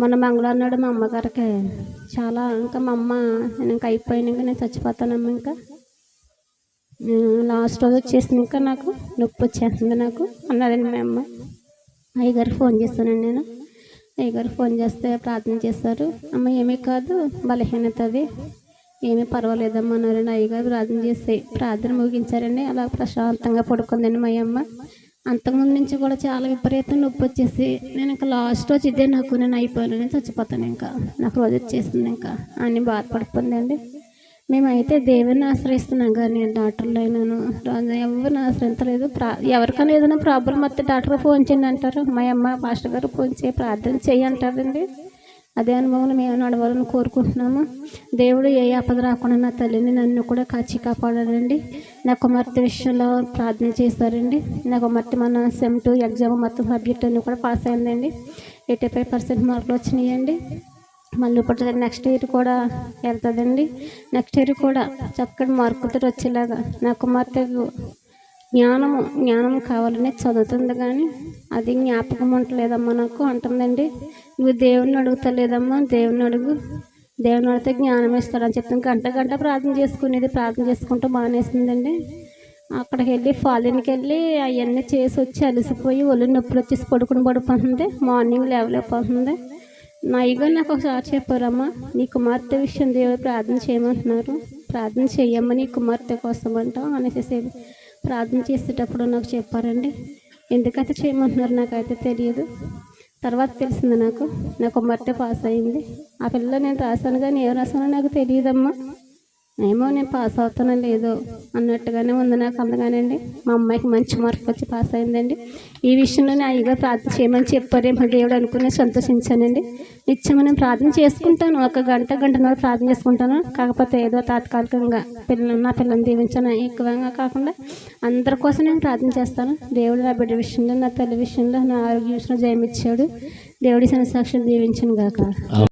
మొన్న మంగళవారం నాడు మా అమ్మగారికి చాలా ఇంకా మా అమ్మ నేను ఇంకా అయిపోయినాక నేను చచ్చిపోతానమ్మ ఇంకా. లాస్ట్ రోజు వచ్చేసింది ఇంకా నాకు నొప్పి వచ్చేస్తుంది నాకు అన్నదండి మా అమ్మ. అయ్యగారికి ఫోన్ చేస్తానండి నేను. అయ్యగారికి ఫోన్ చేస్తే ప్రార్థన చేస్తారు. అమ్మ ఏమీ కాదు బలహీనత అది. ఏమీ పర్వాలేదమ్మా అన్నారండి. అయ్యగారు ప్రార్థన చేసి ప్రార్థన ముగించారండి. అలా ప్రశాంతంగా పడుకుందండి మా అమ్మ. అంతకుముందు నుంచి కూడా చాలా విపరీతం నొప్పి వచ్చేసి నేను ఇంకా లాస్ట్ రోజు ఇదే నాకు నేను అయిపోయాను నేను చచ్చిపోతాను ఇంకా. నాకు రోజు వచ్చేసింది ఇంకా. అని బాధపడిపోయిందండి మేమైతే దేవుని ఆశ్రయిస్తున్నాం కానీ డాక్టర్లు అయినాను. రాజు ఎవరిని ఆశ్రయించలేదు. ప్రా ఎవరికైనా ఏదైనా ప్రాబ్లం వస్తే డాక్టర్ ఫోన్ చేయండి అంటారు. మా అమ్మ పాస్టర్ గారు ఫోన్ చేయి ప్రార్థన చేయి అంటారండి. అదే అనుభవం మేము నడవాలని కోరుకుంటున్నాము. దేవుడు ఏ ఆపద రాకుండా నా తల్లిని నన్ను కూడా కాచి కాపాడాలండి నా కుమార్తె విషయంలో ప్రార్థన చేశారండి నా కుమార్తె మన సెమ్ టూ ఎగ్జామ్ మొత్తం సబ్జెక్ట్ అన్నీ కూడా పాస్ అయిందండి. ఎయిటీ ఫైవ్ పర్సెంట్ మార్కులు వచ్చినాయండి. మళ్ళీ ఇప్పుడు నెక్స్ట్ ఇయర్ కూడా వెళ్తుందండి. నెక్స్ట్ ఇయర్ కూడా చక్కటి మార్కులతో వచ్చేలాగా నా కుమార్తెకు జ్ఞానము జ్ఞానం కావాలని చదువుతుంది కానీ అది జ్ఞాపకం ఉండలేదమ్మా నాకు. అంటుందండి నువ్వు దేవుడిని అడుగుతలేదమ్మా దేవుని అడుగు. దేవుని అడిగితే జ్ఞానం ఇస్తాడని చెప్తాను గంట గంట ప్రార్థన చేసుకునేది ప్రార్థన చేసుకుంటూ బాగానేసిందండి అక్కడికి వెళ్ళి ఫాలిన్కి వెళ్ళి అవన్నీ చేసి వచ్చి అలసిపోయి ఒళ్ళు నొప్పులు వచ్చేసి పడుకుని పడిపోతుంది. మార్నింగ్ లేవలేకపోతుంది. నా నాకు ఒకసారి చెప్పారమ్మా నీ కుమార్తె విషయం దేవుడు ప్రార్థన చేయమంటున్నారు. ప్రార్థన చెయ్యమ్మా నీ కుమార్తె కోసం అంట అనేసి ప్రార్థన చేసేటప్పుడు నాకు చెప్పారండి. ఎందుకైతే చేయమంటున్నారు నాకైతే తెలియదు. తర్వాత తెలిసింది నాకు. నాకు కుమార్తె పాస్ అయింది. ఆ పిల్ల నేను రాశాను కానీ ఏం రాశానో నాకు తెలియదమ్మా. ఏమో నేను పాస్ అవుతానో లేదో అన్నట్టుగానే ఉంది నాకు అందగానండి మా అమ్మాయికి మంచి మార్క్ వచ్చి పాస్ అయిందండి. ఈ విషయంలో నేను అయ్యగా ప్రార్థన చేయమని చెప్పారేమో దేవుడు అనుకుని సంతోషించానండి. నిత్యం నేను ప్రార్థన చేసుకుంటాను. ఒక గంట గంటన్నర ప్రార్థన చేసుకుంటాను. కాకపోతే ఏదో తాత్కాలికంగా పిల్లలు నా పిల్లల్ని దీవించాను ఎక్కువగా కాకుండా అందరి కోసం నేను ప్రార్థన చేస్తాను. దేవుడు నా బిడ్డ విషయంలో నా తల్లి విషయంలో నా ఆరోగ్య విషయంలో జయమిచ్చాడు. దేవుడి సాక్షి దీవించను గాక.